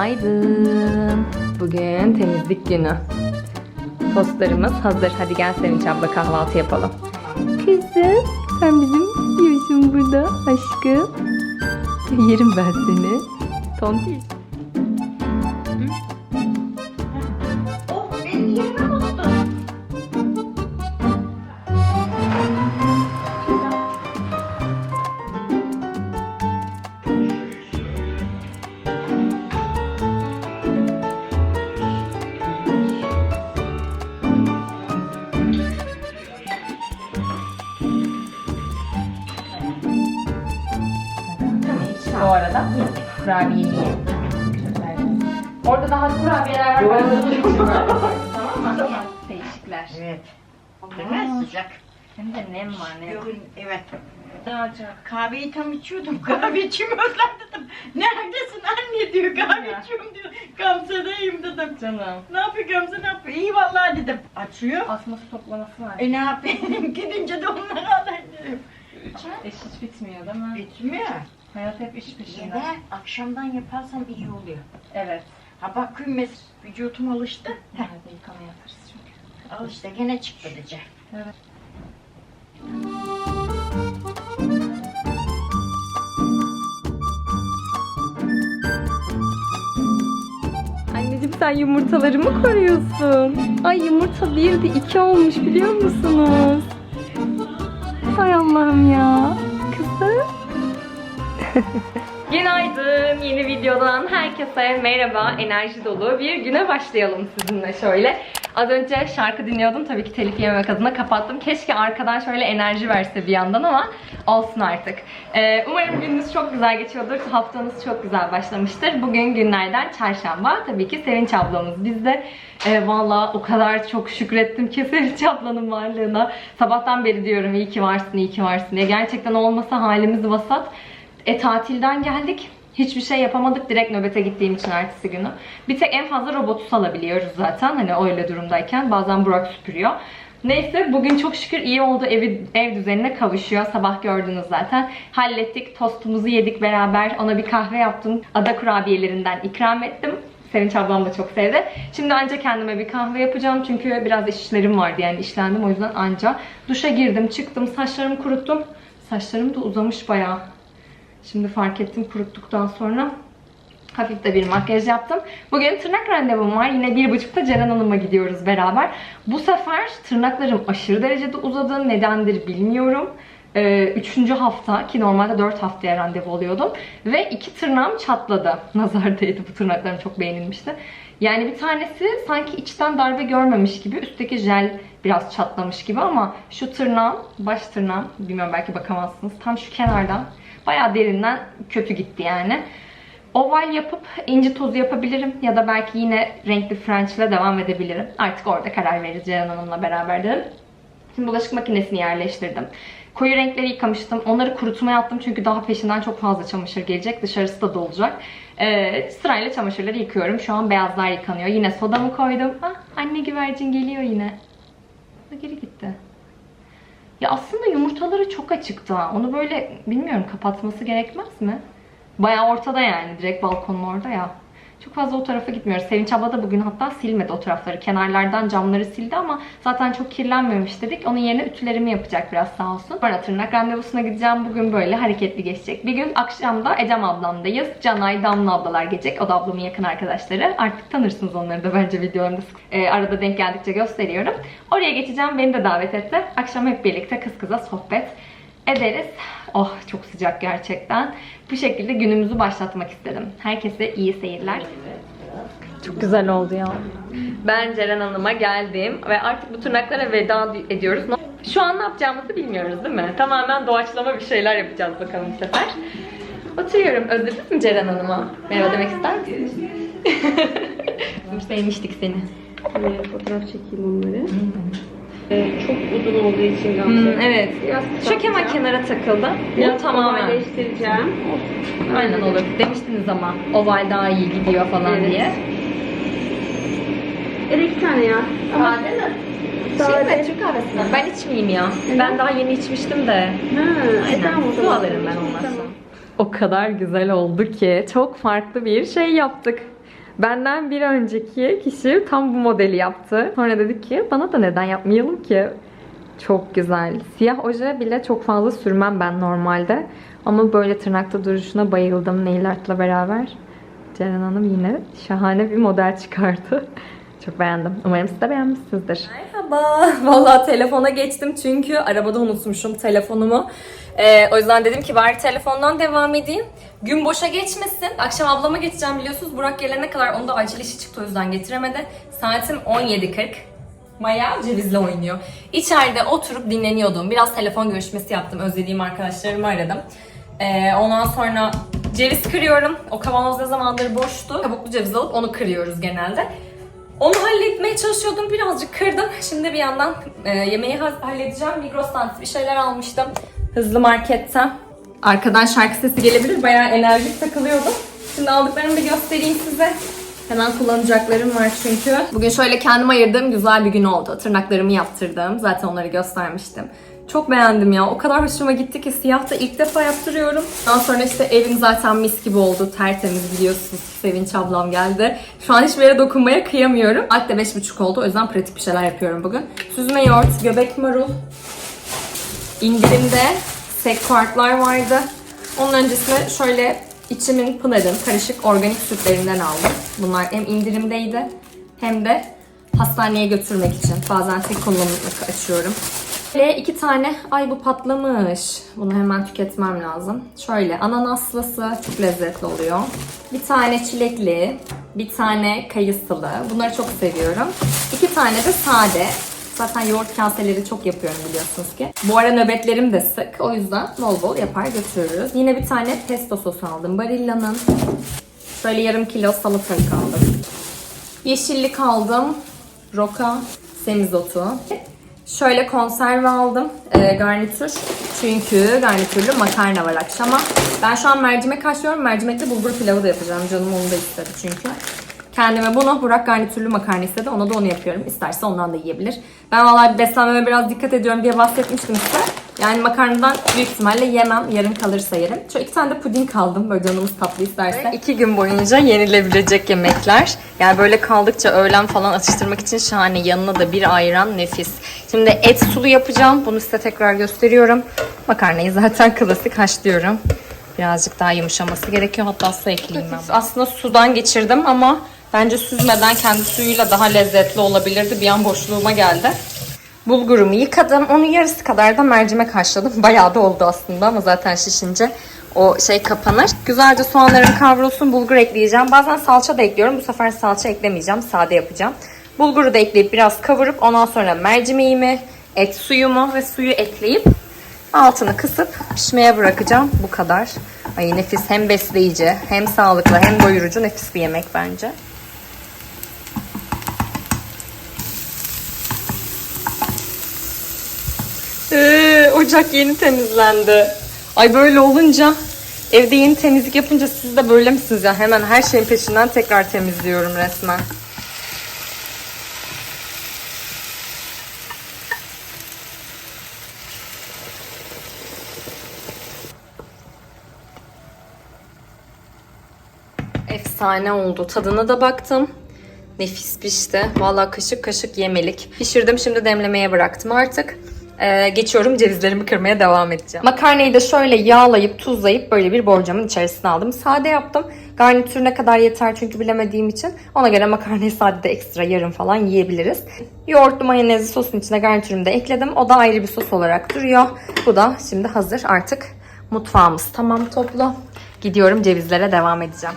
Günaydın. Bugün temizlik günü. Tostlarımız hazır. Hadi gel Sevinç abla kahvaltı yapalım. Kızım sen bizim yiyorsun burada aşkım. Yerim ben seni. Tontiş. Kurabiyeni ye. Orada daha kurabiyeler var. tamam mı? Değişikler. Evet. Değil mi? Sıcak. Hem de nem var nem. Bugün evet. Daha çok. Kahveyi tam içiyordum. Kahve içimi özledim. Neredesin anne diyor. Kahve içiyorum diyor. Gamze'deyim dedim. Canım. Ne yapıyor Gamze ne yapıyor? İyi vallahi dedim. Açıyor. Asma su toplaması var. E ne yapayım? Gidince de onlara alayım. İş hiç bitmiyor değil mi? Bitmiyor. Hayat hep iş Ya peşinde. da akşamdan yaparsam iyi oluyor. Evet. Ha bak mes vücudum alıştı. Nerede yıkama yaparız çünkü. al işte gene çıktı diyecek. Evet. Anneciğim sen yumurtaları mı koruyorsun? Ay yumurta birdi iki olmuş biliyor musunuz? Hay Allah'ım ya. Kızım. Günaydın. Yeni videodan herkese merhaba. Enerji dolu bir güne başlayalım sizinle şöyle. Az önce şarkı dinliyordum. Tabii ki telif yememek adına kapattım. Keşke arkadan şöyle enerji verse bir yandan ama olsun artık. Ee, umarım gününüz çok güzel geçiyordur. Haftanız çok güzel başlamıştır. Bugün günlerden çarşamba. Tabii ki Sevinç ablamız bizde. Ee, Valla o kadar çok şükrettim ki Sevinç ablanın varlığına. Sabahtan beri diyorum iyi ki varsın, iyi ki varsın diye. Gerçekten olmasa halimiz vasat. E tatilden geldik. Hiçbir şey yapamadık direkt nöbete gittiğim için ertesi günü. Bir tek en fazla robotu salabiliyoruz zaten hani öyle durumdayken. Bazen Burak süpürüyor. Neyse bugün çok şükür iyi oldu. Evi, ev düzenine kavuşuyor. Sabah gördünüz zaten. Hallettik. Tostumuzu yedik beraber. Ona bir kahve yaptım. Ada kurabiyelerinden ikram ettim. Sevinç ablam da çok sevdi. Şimdi anca kendime bir kahve yapacağım. Çünkü biraz işlerim vardı yani işlendim. O yüzden anca. Duşa girdim çıktım. Saçlarımı kuruttum. Saçlarım da uzamış bayağı. Şimdi fark ettim kuruttuktan sonra. Hafif de bir makyaj yaptım. Bugün tırnak randevum var. Yine bir buçukta Ceren Hanım'a gidiyoruz beraber. Bu sefer tırnaklarım aşırı derecede uzadı. Nedendir bilmiyorum. Ee, üçüncü hafta ki normalde dört haftaya randevu oluyordum. Ve iki tırnağım çatladı. Nazar değdi bu tırnaklarım çok beğenilmişti. Yani bir tanesi sanki içten darbe görmemiş gibi. Üstteki jel biraz çatlamış gibi ama şu tırnağım, baş tırnağım, bilmiyorum belki bakamazsınız. Tam şu kenardan bayağı derinden kötü gitti yani. Oval yapıp inci tozu yapabilirim ya da belki yine renkli French ile devam edebilirim. Artık orada karar veririz Ceren Hanım'la beraber dedim. Şimdi bulaşık makinesini yerleştirdim. Koyu renkleri yıkamıştım. Onları kurutmaya attım çünkü daha peşinden çok fazla çamaşır gelecek. Dışarısı da dolacak. Ee, sırayla çamaşırları yıkıyorum. Şu an beyazlar yıkanıyor. Yine sodamı koydum. Ah, anne güvercin geliyor yine. Ha, Geri gitti. Ya aslında yumurtaları çok açıktı ha. Onu böyle bilmiyorum kapatması gerekmez mi? Bayağı ortada yani. Direkt balkonun orada ya. Çok fazla o tarafa gitmiyoruz. Sevinç abla da bugün hatta silmedi o tarafları. Kenarlardan camları sildi ama zaten çok kirlenmemiş dedik. Onun yerine ütülerimi yapacak biraz sağ olsun. Sonra tırnak randevusuna gideceğim. Bugün böyle hareketli geçecek. Bir gün akşamda Ecem ablamdayız. Canay, Damla ablalar gelecek. O da ablamın yakın arkadaşları. Artık tanırsınız onları da bence videolarımda e, arada denk geldikçe gösteriyorum. Oraya geçeceğim. Beni de davet etti. Akşam hep birlikte kız kıza sohbet ederiz. Oh çok sıcak gerçekten. Bu şekilde günümüzü başlatmak istedim. Herkese iyi seyirler. Çok güzel oldu ya. Ben Ceren Hanım'a geldim ve artık bu tırnaklara veda ediyoruz. Şu an ne yapacağımızı bilmiyoruz değil mi? Tamamen doğaçlama bir şeyler yapacağız bakalım bu sefer. Oturuyorum. Özlediniz mi Ceren Hanım'a? Merhaba demek ister misiniz? Sevmiştik seni. Şuraya fotoğraf çekeyim onları. Ee, çok uzun olduğu için Gamze. Hmm, evet. Biraz Şu kemer kenara takıldı. Bu Biraz tamamen. ovalleştireceğim. Aynen olur. Demiştiniz ama oval daha iyi gidiyor falan Evet. diye. Evet iki tane ya. Ama Sade mi? Sade. mi? Türk kahvesi mi? Ben içmeyeyim ya. Ben daha yeni içmiştim de. Ha, e tamam o Su zaman. alırım ben olmazsa. Tamam. O kadar güzel oldu ki çok farklı bir şey yaptık. Benden bir önceki kişi tam bu modeli yaptı. Sonra dedik ki bana da neden yapmayalım ki? Çok güzel. Siyah oje bile çok fazla sürmem ben normalde. Ama böyle tırnakta duruşuna bayıldım nail art'la beraber. Ceren Hanım yine şahane bir model çıkardı. Çok beğendim. Umarım siz de beğenmişsinizdir. Merhaba. Vallahi telefona geçtim çünkü arabada unutmuşum telefonumu. Ee, o yüzden dedim ki bari telefondan devam edeyim. Gün boşa geçmesin. Akşam ablama geçeceğim biliyorsunuz. Burak gelene kadar onda acil işi çıktı o yüzden getiremedi. Saatim 17.40. Maya cevizle oynuyor. İçeride oturup dinleniyordum. Biraz telefon görüşmesi yaptım. Özlediğim arkadaşlarımı aradım. Ee, ondan sonra ceviz kırıyorum. O kavanoz ne zamandır boştu. Kabuklu ceviz alıp onu kırıyoruz genelde. Onu halletmeye çalışıyordum. Birazcık kırdım. Şimdi bir yandan e, yemeği ha- halledeceğim. Migros'tan bir şeyler almıştım. Hızlı marketten. Arkadan şarkı sesi gelebilir. Bayağı enerjik takılıyordum. Şimdi aldıklarımı da göstereyim size. Hemen kullanacaklarım var çünkü. Bugün şöyle kendime ayırdığım güzel bir gün oldu. Tırnaklarımı yaptırdım. Zaten onları göstermiştim. Çok beğendim ya. O kadar hoşuma gitti ki siyah da ilk defa yaptırıyorum. Daha sonra işte evim zaten mis gibi oldu. Tertemiz biliyorsunuz. Sevinç ablam geldi. Şu an hiçbir yere dokunmaya kıyamıyorum. Saat de 5.30 oldu. O yüzden pratik bir şeyler yapıyorum bugün. Süzme yoğurt, göbek marul, indirimde sek kartlar vardı. Onun öncesinde şöyle içimin Pınar'ın karışık organik sütlerinden aldım. Bunlar hem indirimdeydi hem de hastaneye götürmek için. Bazen tek kullanımlık açıyorum. Ve iki tane, ay bu patlamış. Bunu hemen tüketmem lazım. Şöyle ananaslısı çok lezzetli oluyor. Bir tane çilekli, bir tane kayısılı. Bunları çok seviyorum. İki tane de sade. Zaten yoğurt kaseleri çok yapıyorum biliyorsunuz ki. Bu ara nöbetlerim de sık. O yüzden bol bol yapar götürürüz. Yine bir tane pesto sosu aldım. Barilla'nın. Böyle yarım kilo salatalık aldım. Yeşillik aldım. Roka, semizotu. Şöyle konserve aldım. Ee, garnitür. Çünkü garnitürlü makarna var akşama. Ben şu an mercimek haşlıyorum. Mercimekli bulgur pilavı da yapacağım. Canım onu da istedi çünkü. Kendime bunu Burak garnitürlü makarna istedi. Ona da onu yapıyorum. İsterse ondan da yiyebilir. Ben vallahi beslenmeme biraz dikkat ediyorum diye bahsetmiştim size. Yani makarnadan büyük ihtimalle yemem. Yarım kalırsa yerim. Şöyle iki tane de puding kaldım. Böyle canımız tatlı isterse. İki gün boyunca yenilebilecek yemekler. Yani böyle kaldıkça öğlen falan atıştırmak için şahane. Yanına da bir ayran nefis. Şimdi et sulu yapacağım. Bunu size tekrar gösteriyorum. Makarnayı zaten klasik haşlıyorum. Birazcık daha yumuşaması gerekiyor. Hatta su ekleyeyim ben. Aslında sudan geçirdim ama bence süzmeden kendi suyuyla daha lezzetli olabilirdi. Bir an boşluğuma geldi. Bulgurumu yıkadım. Onun yarısı kadar da mercimek haşladım. Bayağı da oldu aslında ama zaten şişince o şey kapanır. Güzelce soğanlarım kavrulsun. Bulgur ekleyeceğim. Bazen salça da ekliyorum. Bu sefer salça eklemeyeceğim. Sade yapacağım. Bulguru da ekleyip biraz kavurup ondan sonra mercimeğimi, et suyumu ve suyu ekleyip altını kısıp pişmeye bırakacağım. Bu kadar. Ay nefis hem besleyici hem sağlıklı hem doyurucu nefis bir yemek bence. Ee, ocak yeni temizlendi. Ay böyle olunca evde yeni temizlik yapınca siz de böyle misiniz ya? Hemen her şeyin peşinden tekrar temizliyorum resmen. Efsane oldu. Tadına da baktım. Nefis pişti. Vallahi kaşık kaşık yemelik. Pişirdim şimdi demlemeye bıraktım artık. Ee, geçiyorum cevizlerimi kırmaya devam edeceğim. Makarnayı da şöyle yağlayıp tuzlayıp böyle bir borcamın içerisine aldım. Sade yaptım. Garnitür ne kadar yeter çünkü bilemediğim için. Ona göre makarnayı sade de ekstra yarım falan yiyebiliriz. Yoğurtlu mayonezli sosun içine garnitürümü de ekledim. O da ayrı bir sos olarak duruyor. Bu da şimdi hazır artık. Mutfağımız tamam toplu. Gidiyorum cevizlere devam edeceğim.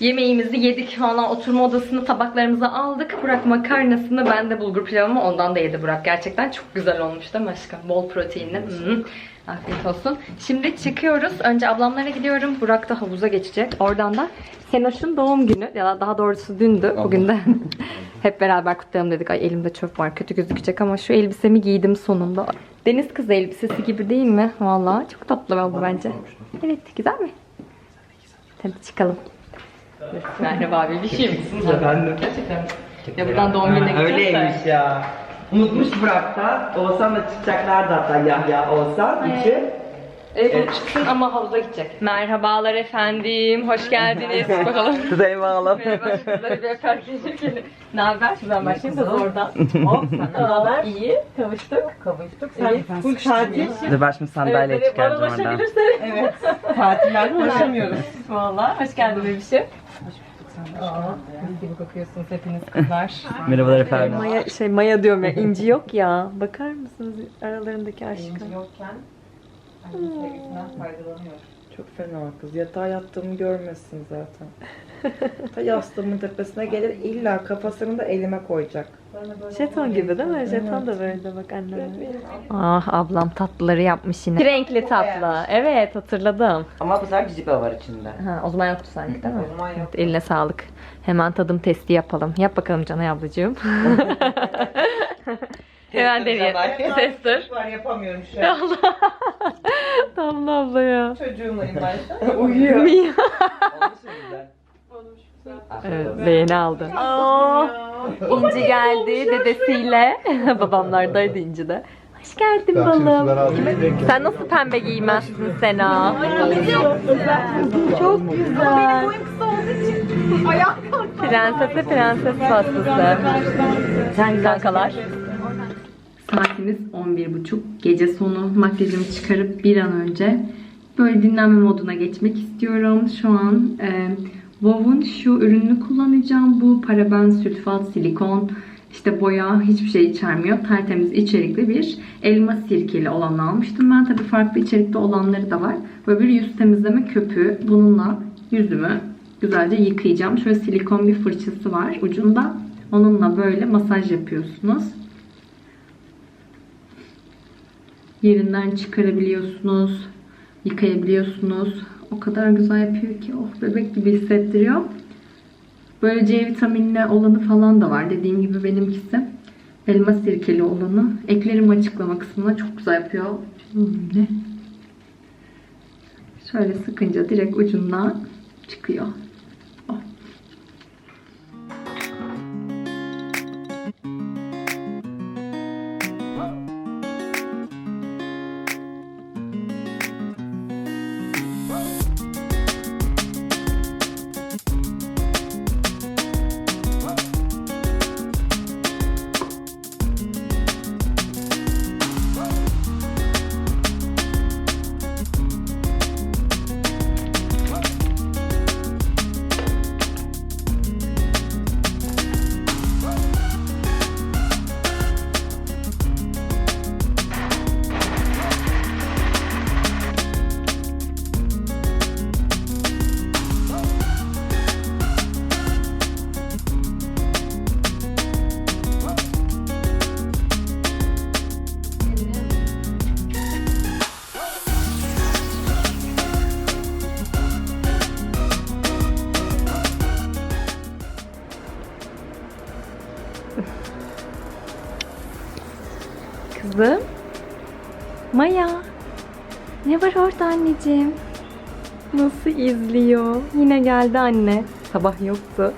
Yemeğimizi yedik falan oturma odasını tabaklarımızı aldık. Burak makarnasını ben de bulgur pilavımı ondan da yedi Burak. Gerçekten çok güzel olmuş değil mi aşkım? Bol proteinli. Hmm. Afiyet olsun. Şimdi çıkıyoruz. Önce ablamlara gidiyorum. Burak da havuza geçecek. Oradan da Senoş'un doğum günü. Ya da daha doğrusu dündü. Bugün de hep beraber kutlayalım dedik. Ay elimde çöp var. Kötü gözükecek ama şu elbisemi giydim sonunda. Deniz kızı elbisesi gibi değil mi? Vallahi çok tatlı oldu bence. Evet güzel mi? Hadi çıkalım. Merhaba abi bir şey misin? Efendim? Gerçekten? Ya buradan doğum gününe Ha. Öyleymiş ya. Unutmuş Burak da. Oğuzhan'la çıkacaklardı hatta Yahya Oğuzhan. Üçü. Evet o çıksın ama havuza gidecek. Merhabalar efendim. Hoş geldiniz. Bakalım. Kuzey bağlam. Merhaba. Şurada bir öper gelir. Ne haber? Şuradan başlayayım da oradan. Hop. Ne haber? İyi. Kavuştuk. Kavuştuk. Sen full tatil. Dur ben şimdi sandalye Evet, bana çıkaracağım oradan. ulaşabilirse. Evet. Tatillerden ulaşamıyoruz. Valla. Hoş geldin bebişim. Aa, mis gibi kokuyorsunuz hepiniz kızlar. Merhabalar efendim. Maya, şey Maya diyorum ya inci yok ya. Bakar mısınız aralarındaki aşka? yokken. Çok fena kız. Yatağa yattığımı görmesin zaten. Ta yastığımın tepesine gelir illa kafasını da elime koyacak. Jeton gibi değil mi? Jeton da böyle bak annem. Ah ablam tatlıları yapmış yine. Renkli tatlı. Evet hatırladım. Ama bu sefer cipa var içinde. Ha, o zaman yoktu sanki değil mi? O zaman yok. Evet, eline sağlık. Hemen tadım testi yapalım. Yap bakalım Canay ablacığım. Hemen deneyelim. Tester. Var yapamıyorum şu an. Damla abla ya. Çocuğumlayım başta. Uyuyor. Evet, beğeni aldı. Aa, İnci geldi dedesiyle. Babamlardaydı İnci de. Hoş geldin balım. Sen nasıl pembe giymezsin Sena? Çok güzel. Prensese prenses pastası. Sen kankalar. Saatimiz 11.30. Gece sonu makyajımı çıkarıp bir an önce böyle dinlenme moduna geçmek istiyorum. Şu an e, Vov'un şu ürününü kullanacağım. Bu paraben, sülfat, silikon, işte boya hiçbir şey içermiyor. Tertemiz içerikli bir elma sirkeli olanı almıştım. Ben tabii farklı içerikte olanları da var. Böyle bir yüz temizleme köpüğü. Bununla yüzümü güzelce yıkayacağım. Şöyle silikon bir fırçası var ucunda. Onunla böyle masaj yapıyorsunuz. Yerinden çıkarabiliyorsunuz. Yıkayabiliyorsunuz. O kadar güzel yapıyor ki oh bebek gibi hissettiriyor. Böyle C vitaminli olanı falan da var. Dediğim gibi benimkisi. Elma sirkeli olanı. Eklerim açıklama kısmına çok güzel yapıyor. Şöyle. Şöyle sıkınca direkt ucundan çıkıyor. Anneciğim? Nasıl izliyor? Yine geldi anne. Sabah yoktu.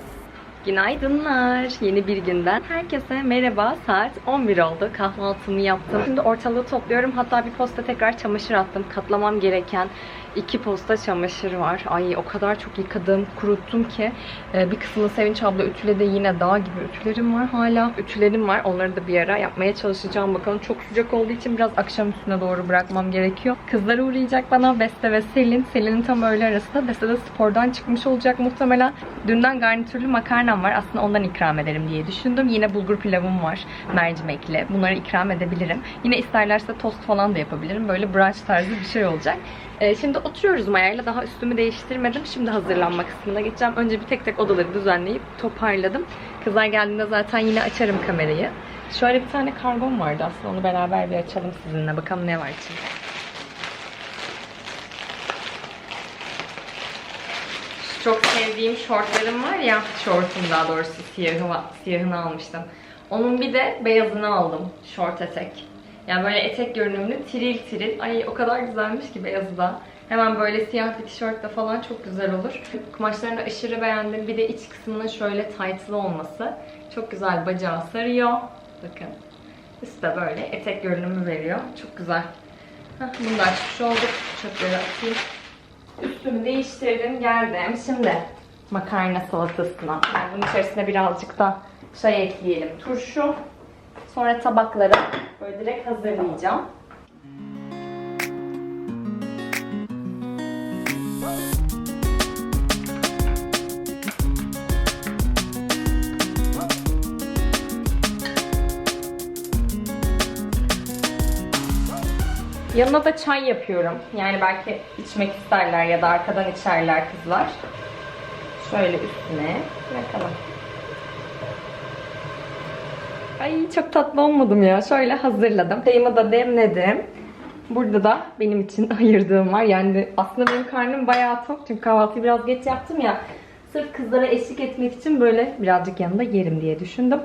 Günaydınlar. Yeni bir günden herkese merhaba. Saat 11 oldu. Kahvaltımı yaptım. Şimdi ortalığı topluyorum. Hatta bir posta tekrar çamaşır attım. Katlamam gereken iki posta çamaşır var. Ay o kadar çok yıkadım, kuruttum ki. Ee, bir kısmını Sevinç abla ütüledi. Yine dağ gibi ütülerim var hala. Ütülerim var. Onları da bir ara yapmaya çalışacağım. Bakalım çok sıcak olduğu için biraz akşam üstüne doğru bırakmam gerekiyor. Kızlar uğrayacak bana. Beste ve Selin. Selin'in tam öğle arasında. Beste de spordan çıkmış olacak muhtemelen. Dünden garnitürlü makarnam var. Aslında ondan ikram ederim diye düşündüm. Yine bulgur pilavım var. Mercimekli. Bunları ikram edebilirim. Yine isterlerse tost falan da yapabilirim. Böyle brunch tarzı bir şey olacak. Ee, şimdi oturuyoruz Maya'yla. Daha üstümü değiştirmedim. Şimdi hazırlanma kısmına geçeceğim. Önce bir tek tek odaları düzenleyip toparladım. Kızlar geldiğinde zaten yine açarım kamerayı. Şöyle bir tane kargom vardı aslında. Onu beraber bir açalım sizinle. Bakalım ne var içinde. Şu Çok sevdiğim şortlarım var ya. Şortum daha doğrusu siyahı, siyahını almıştım. Onun bir de beyazını aldım. Şort etek. Yani böyle etek görünümlü tiril tiril. Ay o kadar güzelmiş ki beyazı da. Hemen böyle siyah bir tişörtle falan çok güzel olur. Kumaşlarını aşırı beğendim. Bir de iç kısmının şöyle tight'lı olması. Çok güzel bacağı sarıyor. Bakın. Üstte böyle etek görünümü veriyor. Çok güzel. Heh, bunu da açmış olduk. Çöpleri atayım. Üstümü değiştirdim geldim. Şimdi makarna salatasına. Yani bunun içerisine birazcık da şey ekleyelim. Turşu. Sonra tabaklara böyle direkt hazırlayacağım. Yanına da çay yapıyorum. Yani belki içmek isterler ya da arkadan içerler kızlar. Şöyle üstüne bırakalım. Ay çok tatlı olmadım ya. Şöyle hazırladım. Çayımı da demledim. Burada da benim için ayırdığım var. Yani aslında benim karnım bayağı tok. Çünkü kahvaltıyı biraz geç yaptım ya. Sırf kızlara eşlik etmek için böyle birazcık yanında yerim diye düşündüm.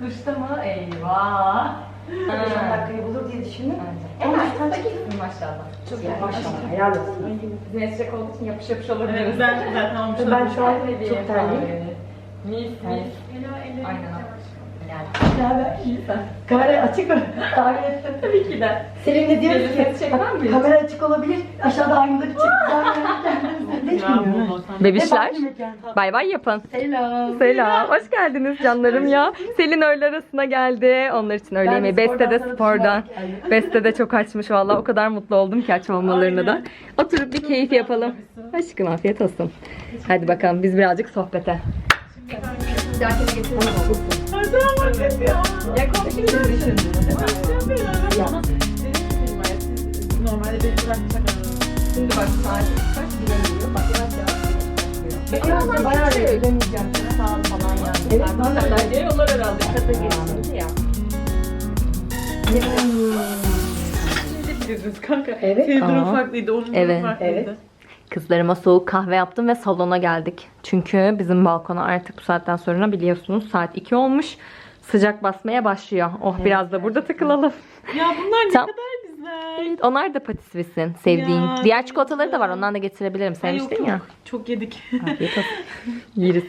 Duşta mı? Eyvah. 5 dakikayı bulur diye düşündüm. Ama sen çekilsin maşallah. Çok iyi maşallah. Helal olsun. Eşek olduğu için yapış yapış olabiliriz. Ben zaten olmuş. Ben şu an çok terliyim. Mis mis. Aynen. Kamera açık mı? Tahmin ettim. Tabii ki de. Seninle diyoruz ki çekmem kamera açık olabilir. Aşağıda aynıları çık. Hiç bilmiyorum. Bebişler. Bay bay yapın. Selam. Selam. Hoş geldiniz canlarım ya. Selin öğle arasına geldi. Onlar için öğle yemeği. Beste de spordan. Beste de çok açmış valla. O kadar mutlu oldum ki açmamalarına da. Oturup bir keyif yapalım. Aşkım afiyet olsun. Hadi bakalım biz birazcık sohbete. Bir dahakine getirelim. Ya konuşuruz. Normalde beni bırakacak. Şimdi bak saat kaç bilemiyorum. Bak yavaş yavaş Bayağı Bayağı bayağı şey ödemeyeceğim. Sağ ol falan yani. Evet, Zaten belediye yollar herhalde. Kata geçildi ya. Biz kanka. Evet. Senin durum farklıydı, onun durum farklıydı. Evet. Kızlarıma soğuk kahve yaptım ve salona geldik. Çünkü bizim balkona artık bu saatten sonra biliyorsunuz saat 2 olmuş. Sıcak basmaya başlıyor. Oh biraz da burada takılalım. Ya bunlar ne Tam- kadar güzel. Evet, onlar da patisvisin sevdiğin. Ya, Diğer çikolataları da var ondan da getirebilirim. Yok, Sevmiştin ya. Çok yedik. Afiyet olsun. Yeriz.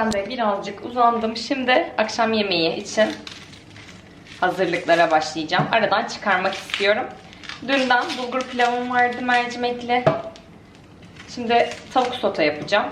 Ben de birazcık uzandım. Şimdi akşam yemeği için hazırlıklara başlayacağım. Aradan çıkarmak istiyorum. Dünden bulgur pilavım vardı mercimekli. Şimdi tavuk sote yapacağım.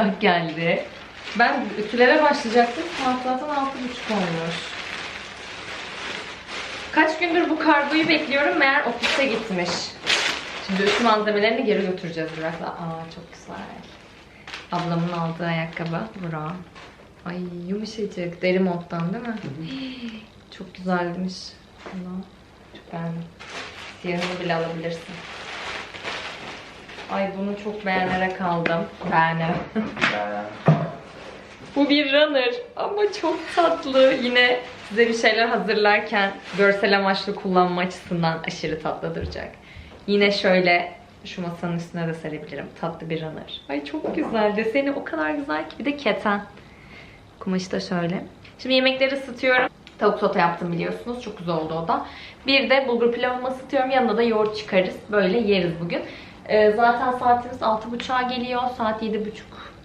Burak geldi. Ben ütülere başlayacaktım. Saat zaten altı buçuk olmuş. Kaç gündür bu kargoyu bekliyorum. Meğer ofise gitmiş. Şimdi ütü malzemelerini geri götüreceğiz Burak'la. Aa çok güzel. Ablamın aldığı ayakkabı. Burak. Ay yumuşacık. Deri monttan değil mi? Çok güzelmiş. Allah. Çok beğendim. Siyahını bile alabilirsin. Ay bunu çok beğenerek aldım. Beğenim. Bu bir runner ama çok tatlı. Yine size bir şeyler hazırlarken görsel amaçlı kullanma açısından aşırı tatlı duracak. Yine şöyle şu masanın üstüne de serebilirim. Tatlı bir runner. Ay çok güzel. Deseni o kadar güzel ki. Bir de keten. Kumaşı da şöyle. Şimdi yemekleri ısıtıyorum. Tavuk sote yaptım biliyorsunuz. Çok güzel oldu o da. Bir de bulgur pilavımı ısıtıyorum. Yanına da yoğurt çıkarız. Böyle yeriz bugün. Ee, zaten saatimiz 6.30'a geliyor. Saat 7.30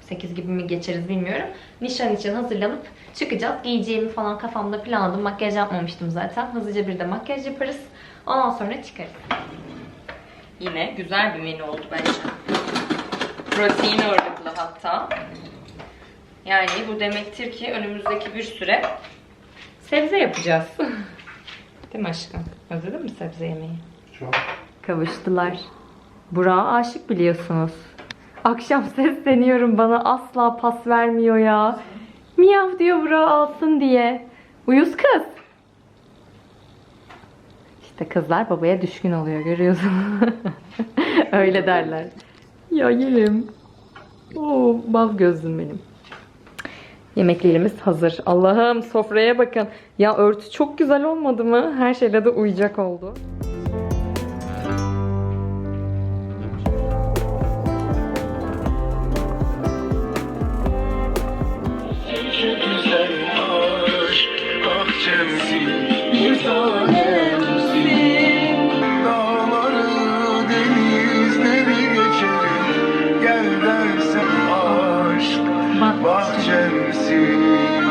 8 gibi mi geçeriz bilmiyorum. Nişan için hazırlanıp çıkacağız. Giyeceğimi falan kafamda planladım. Makyaj yapmamıştım zaten. Hızlıca bir de makyaj yaparız. Ondan sonra çıkarız. Yine güzel bir menü oldu bence. Protein ağırlıklı hatta. Yani bu demektir ki önümüzdeki bir süre sebze yapacağız. Değil mi aşkım? Özledin mi sebze yemeği? Çok. Kavuştular. Burak'a aşık biliyorsunuz. Akşam sesleniyorum bana asla pas vermiyor ya. Miyav diyor Burak'ı alsın diye. Uyuz kız. İşte kızlar babaya düşkün oluyor görüyorsun. Öyle derler. Ya yerim. Oo, bal gözlüm benim. Yemeklerimiz hazır. Allah'ım sofraya bakın. Ya örtü çok güzel olmadı mı? Her şeyle de uyacak oldu.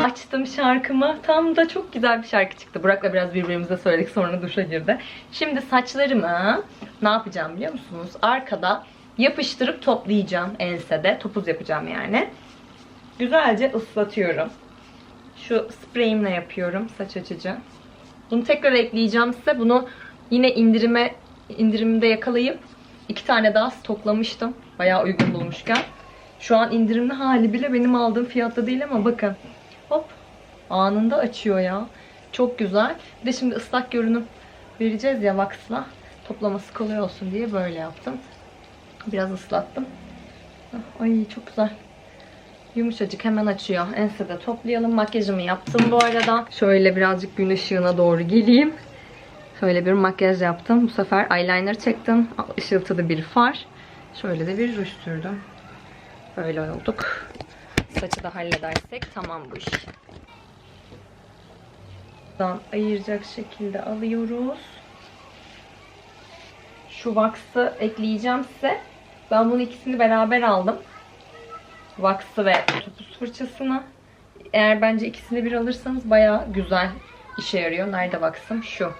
Açtım şarkımı. Tam da çok güzel bir şarkı çıktı. Burak'la biraz birbirimize söyledik sonra duşa girdi. Şimdi saçlarımı ne yapacağım biliyor musunuz? Arkada yapıştırıp toplayacağım ensede. Topuz yapacağım yani. Güzelce ıslatıyorum. Şu spreyimle yapıyorum saç açıcı. Bunu tekrar ekleyeceğim size. Bunu yine indirime indirimde yakalayıp iki tane daha stoklamıştım. Bayağı uygun bulmuşken. Şu an indirimli hali bile benim aldığım fiyatta değil ama bakın. Hop. Anında açıyor ya. Çok güzel. Bir de şimdi ıslak görünüm vereceğiz ya vaksla. Toplaması kolay olsun diye böyle yaptım. Biraz ıslattım. Ay çok güzel. Yumuşacık hemen açıyor. Ensede toplayalım. Makyajımı yaptım bu arada. Şöyle birazcık gün ışığına doğru geleyim. Şöyle bir makyaj yaptım. Bu sefer eyeliner çektim. Işıltılı bir far. Şöyle de bir ruj sürdüm. Böyle olduk. Saçı da halledersek tamam bu iş. Buradan ayıracak şekilde alıyoruz. Şu wax'ı ekleyeceğim size. Ben bunu ikisini beraber aldım. Wax'ı ve topuz fırçasını. Eğer bence ikisini bir alırsanız baya güzel işe yarıyor. Nerede wax'ım? Şu.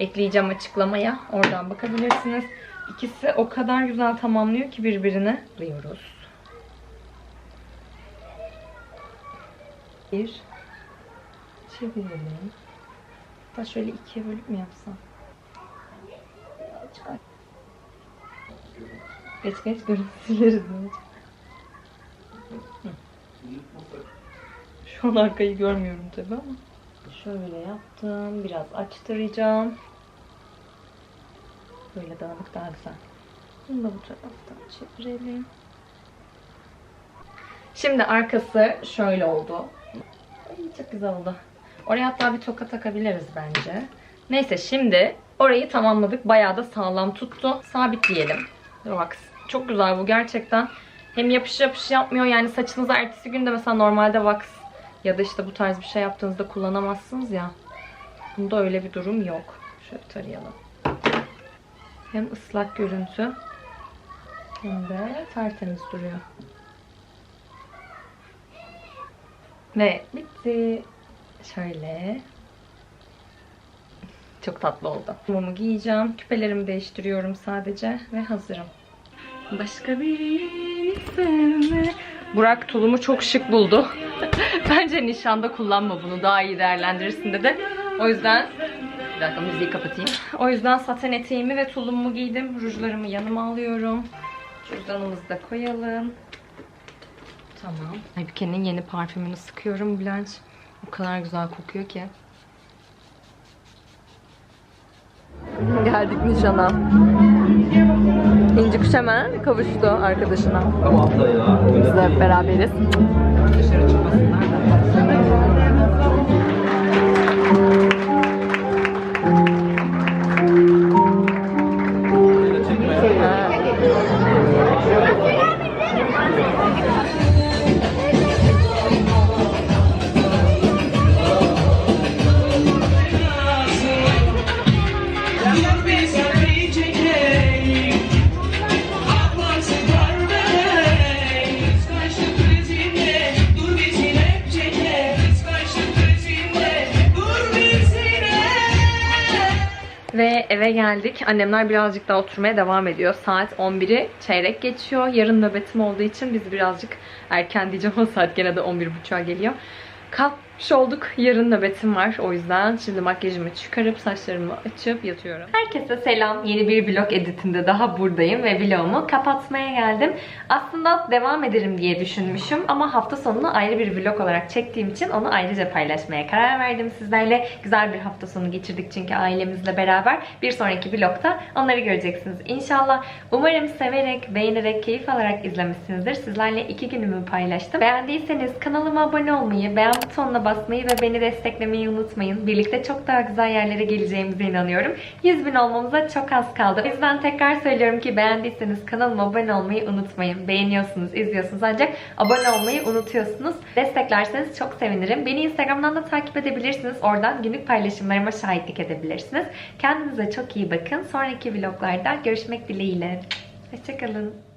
Ekleyeceğim açıklamaya. Oradan bakabilirsiniz. İkisi o kadar güzel tamamlıyor ki birbirini. Alıyoruz. Bir. Çevirelim. Hatta şöyle ikiye bölüp mü yapsam? Birazcık Geç geç görüntü sileriz. bence. Hı. Şu an arkayı görmüyorum tabi ama. Şöyle yaptım. Biraz açtıracağım. Böyle dağınık daha güzel. Bunu da bu taraftan çevirelim. Şimdi arkası şöyle oldu. Ay, çok güzel oldu. Oraya hatta bir toka takabiliriz bence. Neyse şimdi orayı tamamladık. Bayağı da sağlam tuttu. Sabitleyelim. Bak çok güzel bu gerçekten. Hem yapış yapış yapmıyor yani saçınıza ertesi günde mesela normalde wax ya da işte bu tarz bir şey yaptığınızda kullanamazsınız ya. Bunda öyle bir durum yok. Şöyle tarayalım. Hem ıslak görüntü hem de tertemiz duruyor. Ve bitti. Şöyle. Çok tatlı oldu. Mumu giyeceğim. Küpelerimi değiştiriyorum sadece ve hazırım. Başka bir sevme Burak tulumu çok şık buldu. Bence nişanda kullanma bunu. Daha iyi değerlendirirsin dedi. O yüzden bir dakika müziği kapatayım. O yüzden saten eteğimi ve tulumumu giydim. Rujlarımı yanıma alıyorum. Cüzdanımızı da koyalım. Tamam. Aybüke'nin yeni parfümünü sıkıyorum Bülent. O kadar güzel kokuyor ki. Geldik nişana. İnci kuş hemen kavuştu arkadaşına. Biz de beraberiz. Dışarı çıkmasınlar da. Eve geldik. Annemler birazcık daha oturmaya devam ediyor. Saat 11'i çeyrek geçiyor. Yarın nöbetim olduğu için biz birazcık erken diyeceğim ama saat gene de 11.30'a geliyor. Kalkmış olduk. Yarın nöbetim var. O yüzden şimdi makyajımı çıkarıp saçlarımı açıp yatıyorum. Herkese selam. Yeni bir vlog editinde daha buradayım ve vlogumu kapatmaya geldim. Aslında devam ederim diye düşünmüşüm ama hafta sonunu ayrı bir vlog olarak çektiğim için onu ayrıca paylaşmaya karar verdim sizlerle. Güzel bir hafta sonu geçirdik çünkü ailemizle beraber. Bir sonraki vlogda onları göreceksiniz inşallah. Umarım severek, beğenerek, keyif alarak izlemişsinizdir. Sizlerle iki günümü paylaştım. Beğendiyseniz kanalıma abone olmayı, beğen butonuna basmayı ve beni desteklemeyi unutmayın. Birlikte çok daha güzel yerlere geleceğimize inanıyorum. 100 bin olmamıza çok az kaldı. O yüzden tekrar söylüyorum ki beğendiyseniz kanalıma abone olmayı unutmayın. Beğeniyorsunuz, izliyorsunuz ancak abone olmayı unutuyorsunuz. Desteklerseniz çok sevinirim. Beni Instagram'dan da takip edebilirsiniz. Oradan günlük paylaşımlarıma şahitlik edebilirsiniz. Kendinize çok iyi bakın. Sonraki vloglarda görüşmek dileğiyle. Hoşçakalın.